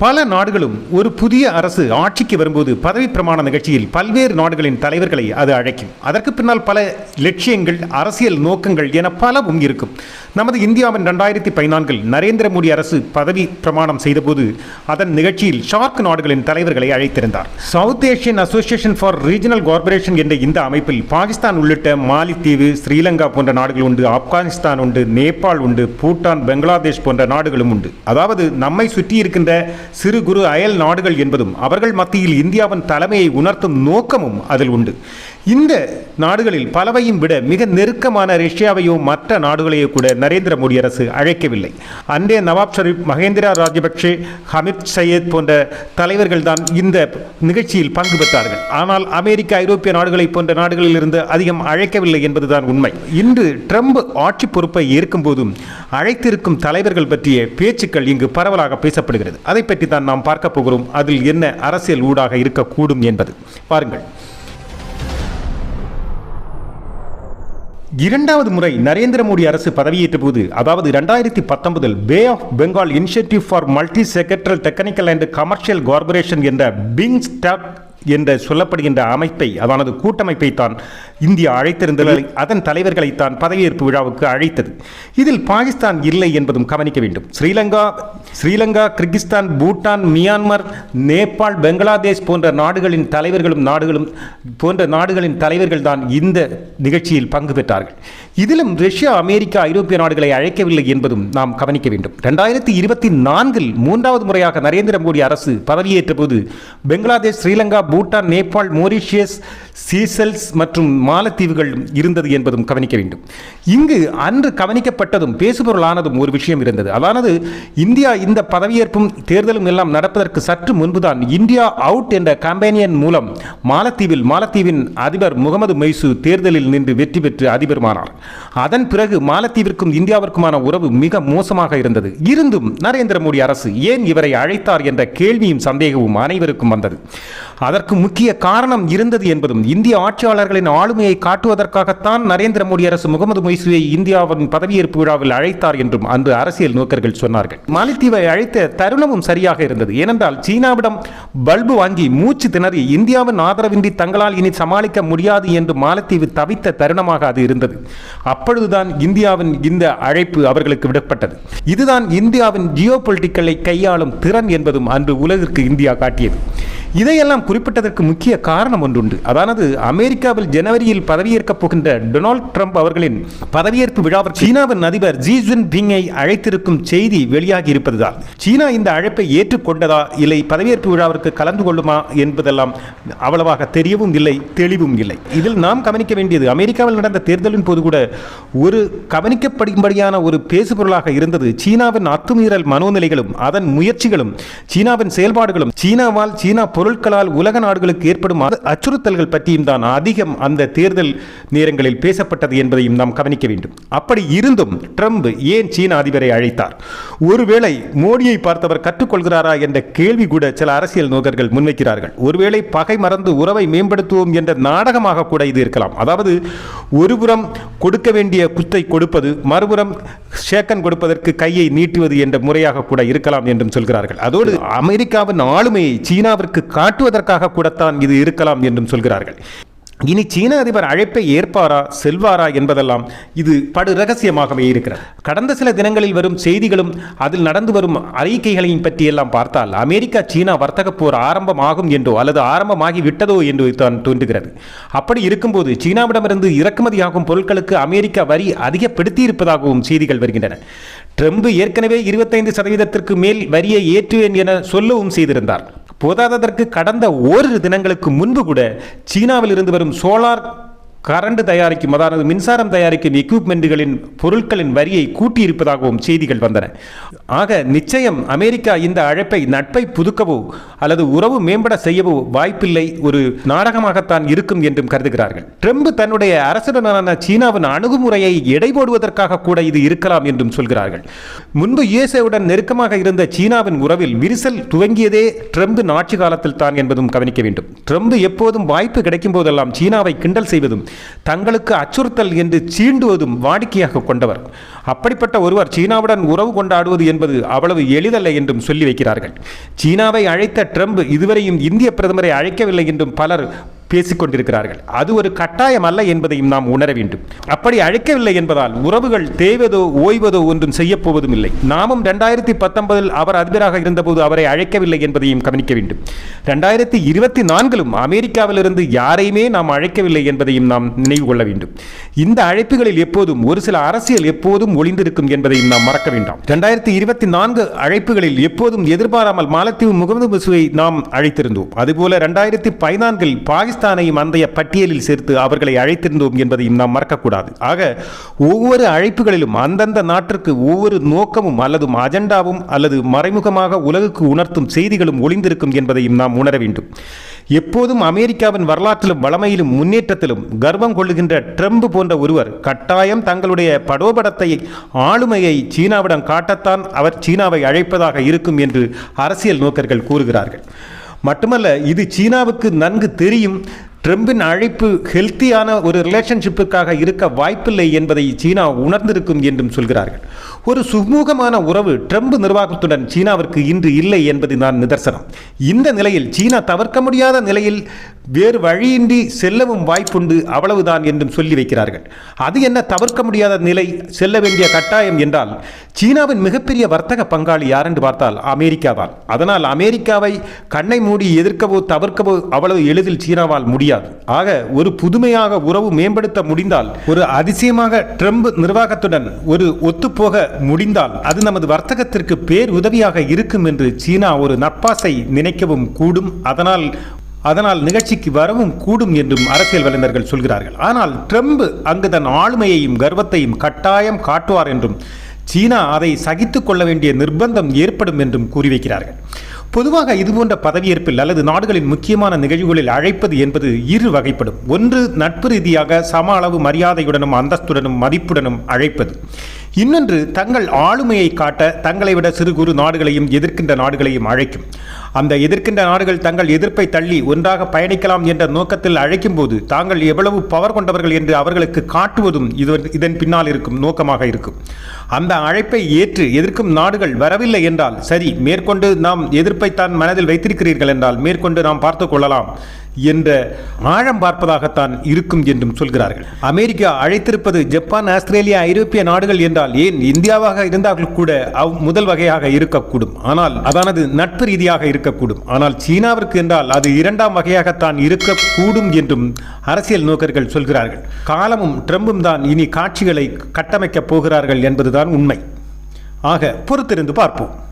பல நாடுகளும் ஒரு புதிய அரசு ஆட்சிக்கு வரும்போது பதவி பிரமாண நிகழ்ச்சியில் பல்வேறு நாடுகளின் தலைவர்களை அது அழைக்கும். அதற்கு பின்னால் பல லட்சியங்கள் அரசியல் நோக்கங்கள் என பலவும் இருக்கும். நமது இந்தியாவின் ரெண்டாயிரத்தி பதினான்கில் நரேந்திர மோடி அரசு பதவி பிரமாணம் செய்தபோது அதன் நிகழ்ச்சியில் ஷார்க் நாடுகளின் தலைவர்களை அழைத்திருந்தார். South Asian Association for Regional Corporation என்ற இந்த அமைப்பில் பாகிஸ்தான் உள்ளிட்ட மாலித்தீவு ஸ்ரீலங்கா போன்ற நாடுகள் உண்டு ஆப்கானிஸ்தான் உண்டு நேபாள் உண்டு பூட்டான் பங்களாதேஷ் போன்ற நாடுகளும் உண்டு. அதாவது நம்மை சுற்றி இருக்கின்ற சிறு குறு அயல் நாடுகள் என்பதும் அவர்கள் மத்தியில் இந்தியாவின் தலைமையை உணர்த்தும் நோக்கமும் அதில் உண்டு. இந்த நாடுகளில் பலவையும் விட மிக நெருக்கமான ரஷ்யாவையோ மற்ற நாடுகளையோ கூட நரேந்திர மோடி அரசு அழைக்கவில்லை. அன்றே நவாப் ஷரீப் மகேந்திரா ராஜபக்சே ஹமித் சையத் போன்ற தலைவர்கள் தான் இந்த நிகழ்ச்சியில் பங்கு பெற்றார்கள். ஆனால் அமெரிக்க ஐரோப்பிய நாடுகளை போன்ற நாடுகளில் இருந்து அதிகம் அழைக்கவில்லை என்பதுதான் உண்மை. இன்று ட்ரம்ப் ஆட்சி பொறுப்பை ஏற்கும் போதும் அழைத்திருக்கும் தலைவர்கள் பற்றிய பேச்சுக்கள் இங்கு பரவலாக பேசப்படுகிறது. அதை பற்றி தான் நாம் பார்க்க போகிறோம். அதில் என்ன அரசியல் ஊடாக இருக்கக்கூடும் என்பது. பாருங்கள் இரண்டாவது முறை நரேந்திர மோடி அரசு பதவியேற்ற போது அதாவது இரண்டாயிரத்தி பத்தொன்பதில் bay of Bengal initiative for multi sectoral technical and commercial corporation என்ற பிங் ஸ்டாக் என்ற சொல்லப்படுகின்ற அமைப்பை அதானது கூட்டமைப்பை தான் இந்தியா அழைத்திருந்தது. அதன் தலைவர்களை தான் பதவியேற்பு விழாவுக்கு அழைத்தது. இதில் பாகிஸ்தான் இல்லை என்பதும் கவனிக்க வேண்டும். ஸ்ரீலங்கா ஸ்ரீலங்கா கிர்கிஸ்தான் பூட்டான் மியான்மர் நேபாள் பங்களாதேஷ் போன்ற நாடுகளின் தலைவர்களும் நாடுகளும் போன்ற நாடுகளின் தலைவர்கள் தான் இந்த நிகழ்ச்சியில் பங்கு பெற்றார்கள். இதிலும் ரஷ்யா அமெரிக்கா ஐரோப்பிய நாடுகளை அழைக்கவில்லை என்பதும் நாம் கவனிக்க வேண்டும். ரெண்டாயிரத்தி இருபத்தி நான்கில் மூன்றாவது முறையாக நரேந்திர மோடி அரசு பதவியேற்ற போது பெங்களாதேஷ் ஸ்ரீலங்கா பூட்டான் நேபாள் மொரிஷியஸ் சீசல்ஸ் மற்றும் மாலத்தீவுகள் இருந்தது என்பதும் கவனிக்க வேண்டும். இங்கு அன்று கவனிக்கப்பட்டதும் பேசுபொருளானதும் ஒரு விஷயம் இருந்தது. அதானது இந்தியா இந்த பதவியேற்பும் தேர்தலும் எல்லாம் நடப்பதற்கு சற்று முன்புதான் இந்தியா அவுட் என்ற கம்பெனியன் மூலம் மாலத்தீவில் மாலத்தீவின் அதிபர் முகமது மைசூ தேர்தலில் நின்று வெற்றி பெற்று அதிபருமானார். அதன் பிறகு மாலத்தீவிற்கும் இந்தியாவிற்குமான உறவு மிக மோசமாக இருந்தது. இருந்தும் நரேந்திர மோடி அரசு ஏன் இவரை அழைத்தார் என்ற கேள்வியும் சந்தேகமும் அனைவருக்கும் வந்தது. அதற்கு முக்கிய காரணம் இருந்தது என்பதும் இந்திய ஆட்சியாளர்களின் ஆளுமையை காட்டுவதற்காகத்தான் நரேந்திர மோடி அரசு முகமது மொய்சுவை இந்தியாவின் பதவியேற்பு விழாவில் அழைத்தார் என்றும் அன்று அரசியல் நோக்கர்கள் சொன்னார்கள். மாலத்தீவை அழைத்த தருணமும் சரியாக இருந்தது. ஏனென்றால் சீனாவிடம் பல்பு வாங்கி மூச்சு திணறி இந்தியாவின் ஆதரவின்றி தங்களால் இனி சமாளிக்க முடியாது என்று மாலத்தீவு தவித்த தருணமாக அது இருந்தது. அப்பொழுதுதான் இந்தியாவின் இந்த அழைப்பு அவர்களுக்கு விடப்பட்டது. இதுதான் இந்தியாவின் ஜியோ பொலிட்டிக்கலை கையாளும் திறன் என்பதும் அன்று உலகிற்கு இந்தியா காட்டியது. இதையெல்லாம் குறிப்பிட்டதற்கு முக்கிய காரணம் ஒன்றுண்டு. அதானது அமெரிக்காவில் ஜனவரியில் பதவியேற்கப் போகின்ற டொனால்ட் ட்ரம்ப் அவர்களின் பதவியேற்பு விழாவிற்கு சீனாவின் அதிபர் ஜி ஜின் பிங்கை அழைத்திருக்கும் செய்தி வெளியாகி இருப்பதுதான் சீனா இந்த அழைப்பை ஏற்றுக்கொண்டதா இல்லை பதவியேற்பு விழாவிற்கு கலந்து கொள்ளுமா என்பதெல்லாம் அவ்வளவாக தெரியவும் இல்லை தெளிவும் இல்லை. இதில் நாம் கவனிக்க வேண்டியது அமெரிக்காவில் நடந்த தேர்தலின் போது கூட ஒரு கவனிக்கப்படும்படியான ஒரு பேசுபொருளாக இருந்தது. சீனாவின் அத்துமீறல் மனோநிலைகளும் அதன் முயற்சிகளும் சீனாவின் செயல்பாடுகளும் சீனாவால் சீனா பொருள் பொருட்களால் உலக நாடுகளுக்கு ஏற்படும் அச்சுறுத்தல்கள் பற்றியும் தான் அதிகம் அந்த தேர்தல் நேரங்களில் பேசப்பட்டது என்பதையும் நாம் கவனிக்க வேண்டும். அப்படி இருந்தும் ட்ரம்ப் ஏன் சீன அதிபரை அழைத்தார்? ஒருவேளை மோடியை பார்த்தவர் கற்றுக்கொள்கிறாரா என்ற கேள்வி கூட சில அரசியல் நோக்கர்கள் முன்வைக்கிறார்கள். ஒருவேளை பகை மறந்து உறவை மேம்படுத்துவோம் என்ற நாடகமாக கூட இது இருக்கலாம். அதாவது ஒருபுறம் கொடுக்க வேண்டிய குத்தை கொடுப்பது மறுபுறம் ஷேக்கன் கொடுப்பதற்கு கையை நீட்டுவது என்ற முறையாக கூட இருக்கலாம் என்றும் சொல்கிறார்கள். அதோடு அமெரிக்காவின் ஆளுமையை சீனாவிற்கு காட்டுவதற்காக கூடத்தான் இது இருக்கலாம் என்றும் சொல்கிறார்கள். இனி சீன அதிபர் அழைப்பை ஏற்பாரா செல்வாரா என்பதெல்லாம் இது படு ரகசியமாகவே இருக்கிறது. கடந்த சில தினங்களில் வரும் செய்திகளும் அதில் நடந்து வரும் அறிக்கைகளையும் பற்றியெல்லாம் பார்த்தால் அமெரிக்கா சீனா வர்த்தக போர் ஆரம்பமாகும் என்றோ அல்லது ஆரம்பமாகி விட்டதோ என்று தான் தோன்றுகிறது. அப்படி இருக்கும்போது சீனாவிடமிருந்து இறக்குமதியாகும் பொருட்களுக்கு அமெரிக்கா வரி அதிகப்படுத்தி இருப்பதாகவும் செய்திகள் வருகின்றன. ட்ரம்ப் ஏற்கனவே இருபத்தைந்து சதவீதத்திற்கு மேல் வரியை ஏற்றுவேன் என சொல்லவும் செய்திருந்தார். போதாததற்கு கடந்த ஓரிரு தினங்களுக்கு முன்பு கூட சீனாவில் இருந்து வரும் சோலார் கரண்ட் தயாரிக்கும் அதாவது மின்சாரம் தயாரிக்கும் எக்யூப்மெண்ட்டுகளின் பொருட்களின் வரியை கூட்டியிருப்பதாகவும் செய்திகள் வந்தன. ஆக நிச்சயம் அமெரிக்கா இந்த அழைப்பை நட்பை புதுக்கவோ அல்லது உறவு மேம்பட செய்யவோ வாய்ப்பில்லை ஒரு நாடகமாகத்தான் இருக்கும் என்றும் கருதுகிறார்கள். ட்ரம்ப் தன்னுடைய அரசுடனான சீனாவின் அணுகுமுறையை எடை போடுவதற்காக கூட இது இருக்கலாம் என்றும் சொல்கிறார்கள். முன்பு யுஎஸ்ஏவுடன் நெருக்கமாக இருந்த சீனாவின் உறவில் விரிசல் துவங்கியதே ட்ரம்பின் ஆட்சி காலத்தில் தான் என்பதும் கவனிக்க வேண்டும். ட்ரம்ப் எப்போதும் வாய்ப்பு கிடைக்கும் போதெல்லாம் சீனாவை கிண்டல் செய்வதும் தங்களுக்கு அச்சுறுத்தல் என்று சீண்டுவதும் வாடிக்கையாக கொண்டவர். அப்படிப்பட்ட ஒருவர் சீனாவுடன் உறவு கொண்டாடுவது என்பது அவ்வளவு எளிதல்ல என்றும் சொல்லி வைக்கிறார்கள். சீனாவை அழைத்த ட்ரம்ப் இதுவரையும் இந்திய பிரதமரை அழைக்கவில்லை என்றும் பலர் பேசிக்கொண்டிருக்கிறார்கள். அது ஒரு கட்டாயம் அல்ல என்பதையும் நாம் உணர வேண்டும். அப்படி அழைக்கவில்லை என்பதால் உறவுகள் தேய்வதோ ஓய்வதோ ஒன்றும் செய்யப்போவதும் இல்லை நாமும் ரெண்டாயிரத்தி பத்தொன்பதில் அவர் அதிபராக இருந்தபோது அவரை அழைக்கவில்லை என்பதையும் கவனிக்க வேண்டும். ரெண்டாயிரத்தி இருபத்தி நான்கிலும் அமெரிக்காவிலிருந்து யாரையுமே நாம் அழைக்கவில்லை என்பதையும் நாம் நினைவு கொள்ள வேண்டும். இந்த அழைப்புகளில் எப்போதும் ஒரு சில அரசியல் எப்போதும் ஒளிந்திருக்கும் என்பதையும் நாம் மறக்க வேண்டாம். ரெண்டாயிரத்தி இருபத்தி நான்கு அழைப்புகளில் எப்போதும் எதிர்பாராமல் மாலத்தீவு முகமது முசுவை நாம் அழைத்திருந்தோம். அதுபோல ரெண்டாயிரத்தி பதினான்கில் பாகிஸ்தான் பாகிஸ்தானையும் அந்த பட்டியலில் சேர்த்து அவர்களை அழைத்திருந்தோம் என்பதையும் நாம் மறக்கக்கூடாது. ஆக ஒவ்வொரு அழைப்புகளிலும் அந்தந்த நாட்டிற்கு ஒவ்வொரு நோக்கமும் அல்லது அஜெண்டாவும் அல்லது மறைமுகமாக உலகுக்கு உணர்த்தும் செய்திகளும் ஒளிந்திருக்கும் என்பதையும் நாம் உணர வேண்டும். எப்போதும் அமெரிக்காவின் வரலாற்றிலும் வளமையிலும் முன்னேற்றத்திலும் கர்வம் கொள்ளுகின்ற ட்ரம்ப் போன்ற ஒருவர் கட்டாயம் தங்களுடைய படோபடத்தை ஆளுமையை சீனாவிடம் காட்டத்தான் அவர் சீனாவை அழைப்பதாக இருக்கும் என்று அரசியல் நோக்கர்கள் கூறுகிறார்கள். மட்டுமல்ல இது சீனாவுக்கு நன்கு தெரியும். ட்ரம்பின் அழைப்பு ஹெல்த்தியான ஒரு ரிலேஷன்ஷிப்புக்காக இருக்க வாய்ப்பில்லை என்பதை சீனா உணர்ந்திருக்கும் என்றும் சொல்கிறார்கள். ஒரு சுமூகமான உறவு ட்ரம்ப் நிர்வாகத்துடன் சீனாவிற்கு இன்று இல்லை என்பது தான் நிதர்சனம். இந்த நிலையில் சீனா தவிர்க்க முடியாத நிலையில் வேறு வழியின்றி செல்லவும் வாய்ப்புண்டு அவ்வளவுதான் என்றும் சொல்லி வைக்கிறார்கள். அது என்ன தவிர்க்க முடியாத நிலை செல்ல வேண்டிய கட்டாயம் என்றால் சீனாவின் மிகப்பெரிய வர்த்தக பங்காளி யார் என்று பார்த்தால் அமெரிக்காவால் அதனால் அமெரிக்காவை கண்ணை மூடி எதிர்க்கவோ தவிர்க்கவோ அவ்வளவு எளிதில் சீனாவால் முடியாது. ஆக ஒரு புதுமையாக உறவு மேம்படுத்த முடிந்தால் ஒரு அதிசயமாக ட்ரம்ப் நிர்வாகத்துடன் ஒரு ஒத்துப்போக முடிந்தால் அது நமது வர்த்தகத்திற்கு பேர் உதவியாக இருக்கும் என்று சீனா ஒரு நட்பாசை நினைக்கவும் கூடும். அதனால் அதனால் நிகழ்ச்சிக்கு வரவும் கூடும் என்றும் அரசியல் வல்லுநர்கள் சொல்கிறார்கள். ஆனால் ட்ரம்ப் அங்கு தன் ஆளுமையையும் கர்வத்தையும் கட்டாயம் காட்டுவார் என்றும் சீனா அதை சகித்து கொள்ள வேண்டிய நிர்பந்தம் ஏற்படும் என்றும் கூறி வைக்கிறார்கள் பொதுவாக இதுபோன்ற பதவியேற்பில் அல்லது நாடுகளின் முக்கியமான நிகழ்வுகளில் அழைப்பது என்பது இரு வகைப்படும். ஒன்று நட்பு ரீதியாக சம அளவு மரியாதையுடனும் அந்தஸ்துடனும் மதிப்புடனும் அழைப்பது. இன்னொன்று தங்கள் ஆளுமையை காட்ட தங்களை விட சிறு குறு நாடுகளையும் எதிர்க்கின்ற நாடுகளையும் அழைக்கும். அந்த எதிர்க்கின்ற நாடுகள் தங்கள் எதிர்ப்பை தள்ளி ஒன்றாக பயணிக்கலாம் என்ற நோக்கத்தில் அழைக்கும் போது தாங்கள் எவ்வளவு பவர் கொண்டவர்கள் என்று அவர்களுக்கு காட்டுவதும் இது இதன் பின்னால் இருக்கும் நோக்கமாக இருக்கும். அந்த அழைப்பை ஏற்று எதிர்க்கும் நாடுகள் வரவில்லை என்றால் சரி மேற்கொண்டு நாம் எதிர்ப்பை தான் மனதில் வைத்திருக்கிறீர்கள் என்றால் மேற்கொண்டு நாம் பார்த்து கொள்ளலாம் என்ற ஆழம் பார்ப்பதாகத்தான் இருக்கும் என்றும் சொல்கிறார்கள். அமெரிக்கா அழைத்திருப்பது ஜப்பான் ஆஸ்திரேலியா ஐரோப்பிய நாடுகள் என்றால் ஏன் இந்தியாவாக இருந்தால் கூட அவ் முதல் வகையாக இருக்கக்கூடும். ஆனால் அதானது நட்பு ரீதியாக இருக்கக்கூடும். ஆனால் சீனாவிற்கு என்றால் அது இரண்டாம் வகையாகத்தான் இருக்கக்கூடும் என்றும் அரசியல் நோக்கர்கள் சொல்கிறார்கள். காலமும் ட்ரம்பும் தான் இனி காட்சிகளை கட்டமைக்கப் போகிறார்கள் என்பதுதான் உண்மை. ஆக பொறுத்திருந்து பார்ப்போம்.